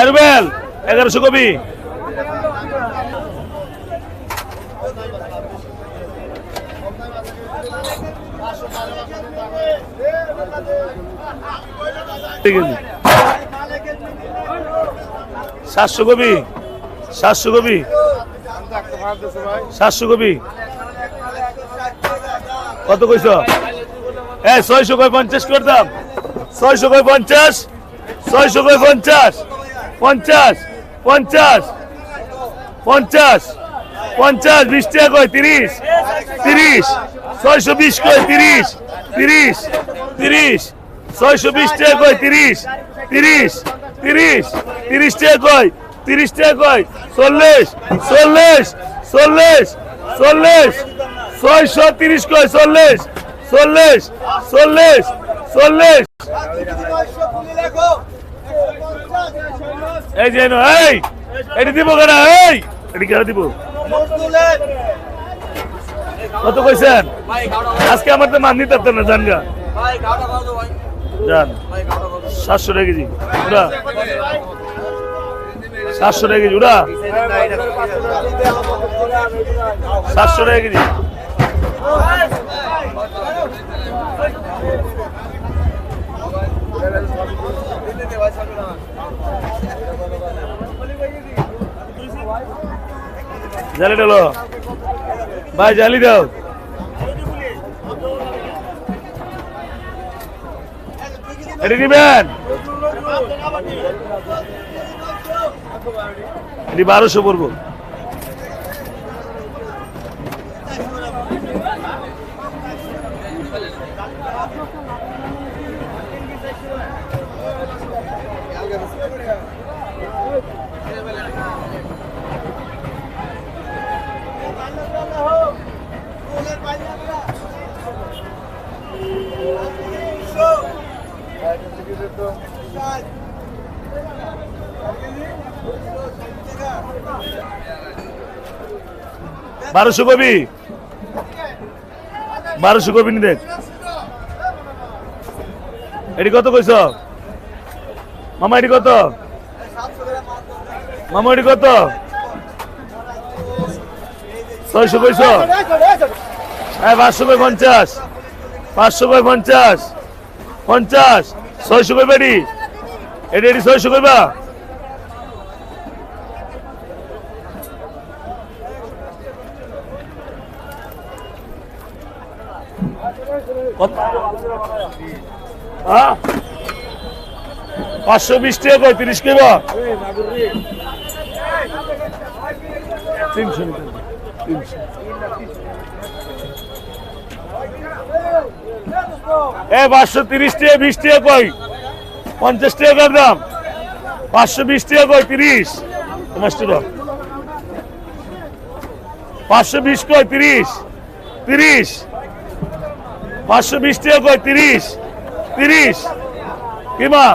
এরবেল, এগারোশো আছে সাতশো কবি সাতশো কবি সাতশো কবি কত কইছ? হ্যাঁ ছয়শো কয় পঞ্চাশ করতাম ছয়শো কয় পঞ্চাশ, ছয়শো কয় পঞ্চাশ। পঞ্চাশ পঞ্চাশ পঞ্চাশ পঞ্চাশ, বিশ টাকা কয়, তিরিশ তিরিশ, ছয়শো বিশ কয়, তিরিশ তিরিশ তিরিশ, ছয়শো বিশ টাকা কয়, তিরিশ তিরিশ তিরিশ তিরিশ টাকা কয়, তিরিশ টাকা কয়, চল্লিশ চল্লিশ চল্লিশ চল্লিশ, ছয়শো তিরিশ কয়, চল্লিশ চল্লিশ চল্লিশ চল্লিশ। এই যে এই! এটি দিব কেন? এই! এটি কেন দিব? কত কইছেন? আজকে আমার তো মান নিতে না, জান গা। জান। সাতশো টাকা কেজি, উড়া। সাতশো টাকা কেজি, উড়া। সাতশো টাকা কেজি। জালি ডালো ভাই জালি দাও। এটি নিবেন। এটি বারোশো পড়ব। বারোশো কবি বারোশো কবি নি দেখ এটি কত কইস মামা, এটি কত? মামা, এটি কত? ছয়শো কইস হ্যাঁ পাঁচশো কই পঞ্চাশ। পাঁচশো কই পঞ্চাশ। পঞ্চাশ। ছয়শো কই বেড়ি এটি এটি ছয়শো কইবা? পাঁচশো বিশ টাকা কয়, তিরিশ কেবা তিনশো। তিনশো। এ পাঁচশো তিরিশ টাকা বিশ টাকা কয় পঞ্চাশ টাকার দাম। পাঁচশো বিশ টাকা কয় তিরিশ? মাস্টার পাঁচশো বিশ কয় তিরিশ? তিরিশ। পাঁচশো বিশ টাকা কয় তিরিশ? তিরিশ। কিমা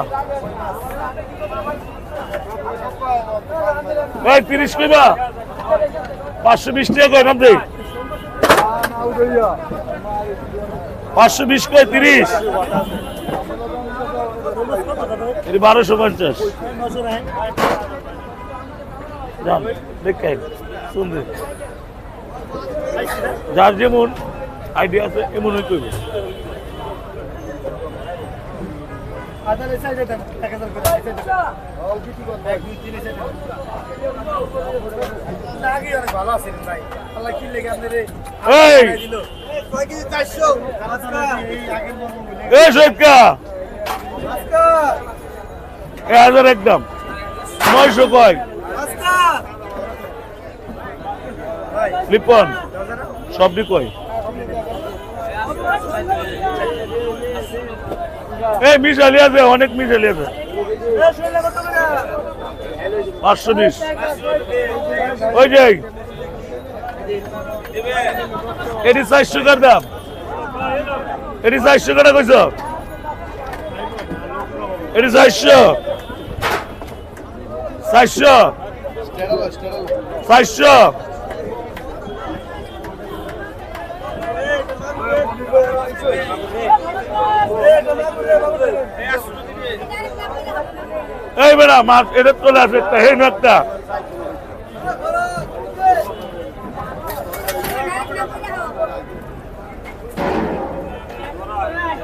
কয় তিরিশ কইবা পাঁচশো বিশ টাকা কয় নামতে পাঁচশো বিশ কয় তিরিশ। বারোশো পঞ্চাশ। দেখেন শুনবে। যার যেমন আইডিয়া আছে, এমনই করবে। ভালো আছেন ভাই আল্লাহ কি লেগে আপনার একদম। নয়শো কয় লিপন সবই কয় এই মিশালি আছে, অনেক মিশালি আছে। পাঁচশো বিশ। ওই যে এটি চারশো টাকার দাম। এটি চারশো টাকা কইছ? এটি চারশো চারশো চারশো এই বেড়া, মাছ, এটা চলে আসে একটা হেন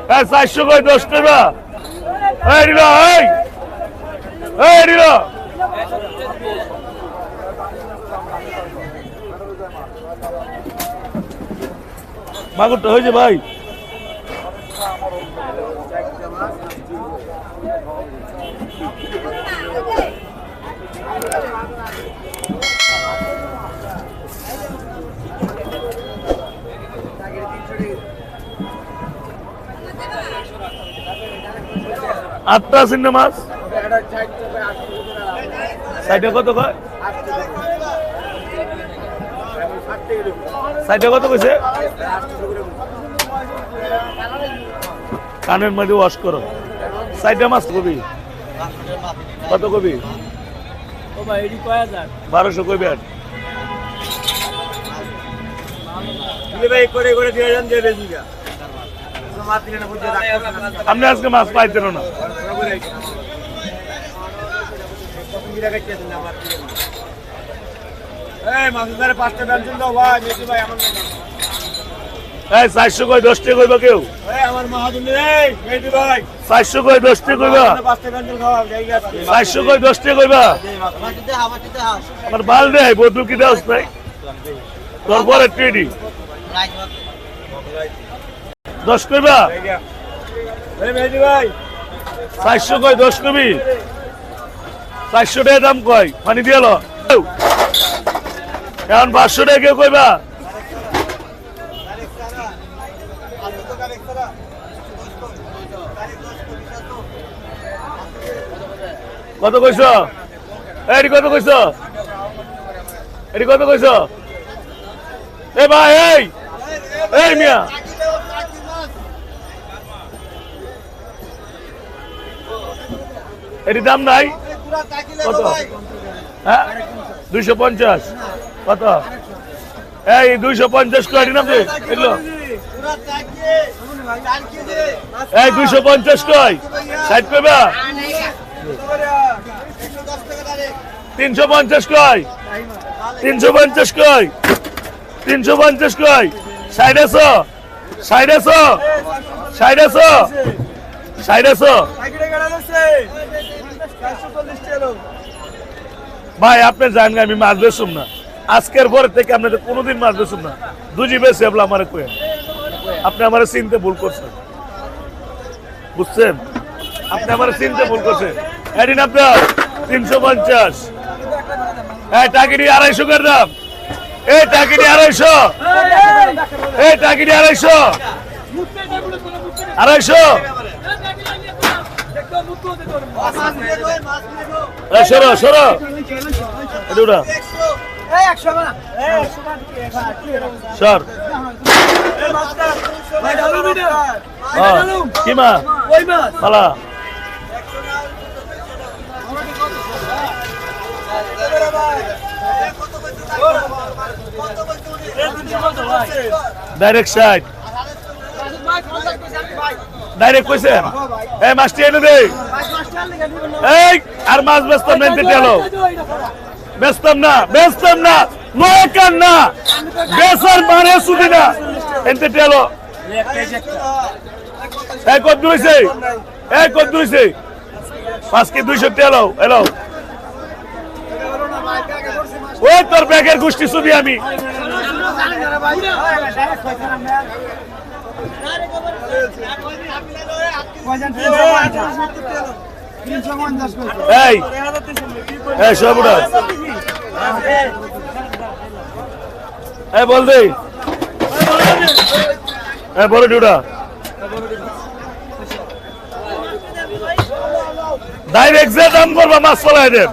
চারশো কয় দশ টাকা? মাগুরটা হয়েছে ভাই। আটটা আছে না মাছ সাইডে কত কয়? সাইডে কত কইছে? কানের মধ্যে ওয়াশ করো। সাইডে মাছ কবি? কত কবি? বারোশো কবি আর। ভাই, করে করে দিয়ে যান, দিয়ে বেশি গা মাছ দিলে না বুঝতে আপনি আজকে মাছ পাইতেন না। চারশো কই দশটা কইবা কেউ? আমার মাহাদুলি এই ভাই। চারশো কই দশটা কইবা? পাঁচটা পেনশন খাওয়া যাই গেছে চারশো কই দশটা কইবা? আমার বাল দেয় বদু কি দেওয়াস নাই তোর পরে টেডি। দশ কইবা চারশো কয় দশ কবি চারশো টাকা দাম কয় পানি দিয়ে লো। এখন পাঁচশো টাকা কেউ কইবা? কত কইছ? এটি কত কইছ? এটি কত কইছ? এ ভাই এই এই মিয়া। এটি দাম নাই? কত? হ্যাঁ? দুইশো পঞ্চাশ। কত? এই দুইশো পঞ্চাশ কয় নাম এগুলো? এই দুইশো পঞ্চাশ কয়? ষাট কইবা? তিনশো পঞ্চাশ কয়? তিনশো পঞ্চাশ কয়? তিনশো পঞ্চাশ কয়? ষাট আছো? ষাট আছো? ষাট আছো? ষাট আছো? ভাই, আপনি জানেন আমি মাছ বেসুম না? আজকের পরে থেকে আপনাদের কোনোদিন মাছ বেসুম না। দুজি বেশি আপনি আমার কয়ে আপনি আমার চিনতে ভুল করছেন। বুঝছেন? আপনি আমার চিনতে ভুল করছেন। এদিন আপনার তিনশো পঞ্চাশ। এই টাকিটি আড়াইশো করে দাম। এই টাকিটি আড়াইশো। এই টাকিটি আড়াইশো। আড়াইশো। সরো সরো। এটা সর। হ্যাঁ, কি মা? পালা। ডাইরেক্ট সাইড ডাইরেক্ট কইছেন এই মাছটি এনে দে এই, আর মাছ বেচতাম না টেলো বেচতাম না বেচতাম না নয়কার না। বেচার মানে শুধু না। এনতে টেলো এই, কত দুইছে এই, কত দুইছে পাঁচ দুইশো টেলো এলো ওই, তোর ব্যাগের গোষ্ঠী ছবি আমি। এই এই সবুরা এই, বল দে। এই বড় ডিউটা ডাইরেক্ট যে দাম করবা, মাছ ফলাই দেব